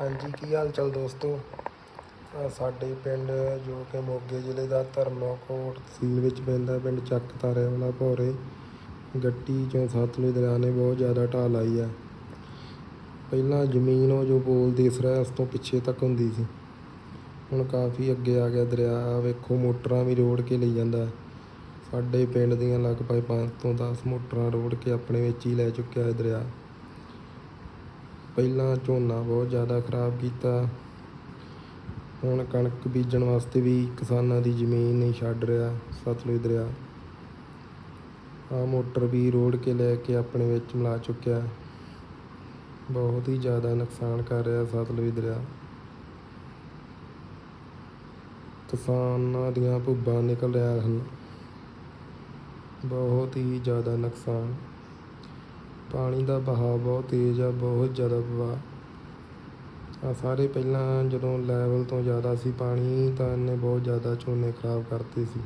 ਹਾਂਜੀ, ਕੀ ਹਾਲ ਚਾਲ ਦੋਸਤੋ? ਸਾਡੇ ਪਿੰਡ ਜੋ ਕਿ ਮੋਗੇ ਜ਼ਿਲ੍ਹੇ ਦਾ ਧਰਮਕੋਟ ਤਹਿਸੀਲ ਵਿੱਚ ਪੈਂਦਾ ਪਿੰਡ ਚੱਕ ਤਾਰਿਆਂ ਵਾਲਾ ਭੋਰੇ। ਗੱਟੀ ਚੋਂ ਸਤਲੁਜ ਦਰਿਆ ਨੇ ਬਹੁਤ ਜ਼ਿਆਦਾ ਢਾਹ ਲਾਈ ਹੈ ਪਹਿਲਾਂ ਜ਼ਮੀਨ ਉਹ ਜੋ ਪੋਲ ਦਿਸ ਰਿਹਾ, ਉਸ ਤੋਂ ਪਿੱਛੇ ਤੱਕ ਹੁੰਦੀ ਸੀ। ਹੁਣ ਕਾਫੀ ਅੱਗੇ ਆ ਗਿਆ ਦਰਿਆ ਵੇਖੋ ਮੋਟਰਾਂ ਵੀ ਰੋੜ ਕੇ ਲਈ ਜਾਂਦਾ ਸਾਡੇ ਪਿੰਡ ਦੀਆਂ ਲਗਭਗ 5 ਤੋਂ 10 ਮੋਟਰਾਂ ਰੋੜ ਕੇ ਆਪਣੇ ਵਿੱਚ ਹੀ ਲੈ ਚੁੱਕਿਆ ਹੈ ਦਰਿਆ। ਪਹਿਲਾਂ ਝੋਨਾ ਬਹੁਤ ਜ਼ਿਆਦਾ ਖਰਾਬ ਕੀਤਾ। ਹੁਣ ਕਣਕ ਬੀਜਣ ਵਾਸਤੇ ਵੀ ਕਿਸਾਨਾਂ ਦੀ ਜ਼ਮੀਨ ਨਹੀਂ ਛੱਡ ਰਿਹਾ, ਸਤਲੁਜ ਦਰਿਆ। ਆ ਮੋਟਰ ਵੀ ਰੋੜ ਕੇ ਲੈ ਕੇ ਆਪਣੇ ਵਿੱਚ ਮਿਲਾ ਚੁੱਕਿਆ। ਬਹੁਤ ਹੀ ਜ਼ਿਆਦਾ ਨੁਕਸਾਨ ਕਰ ਰਿਹਾ ਸਤਲੁਜ ਦਰਿਆ। ਕਿਸਾਨਾਂ ਦੀਆਂ ਭੁੱਬਾਂ ਨਿਕਲ ਰਿਹਾ ਹਨ। ਬਹੁਤ ਹੀ ਜ਼ਿਆਦਾ ਨੁਕਸਾਨ। ਪਾਣੀ ਦਾ ਬਹਾਅ ਬਹੁਤ ਤੇਜ਼ ਆ, ਬਹੁਤ ਜ਼ਿਆਦਾ ਵਹਾਅ ਆ ਸਾਰੇ ਪਹਿਲਾਂ ਜਦੋਂ ਲੈਵਲ ਤੋਂ ਜ਼ਿਆਦਾ ਸੀ ਪਾਣੀ, ਤਾਂ ਇਹਨੇ ਬਹੁਤ ਜ਼ਿਆਦਾ ਝੋਨੇ ਖਰਾਬ ਕਰਤੇ ਸੀ।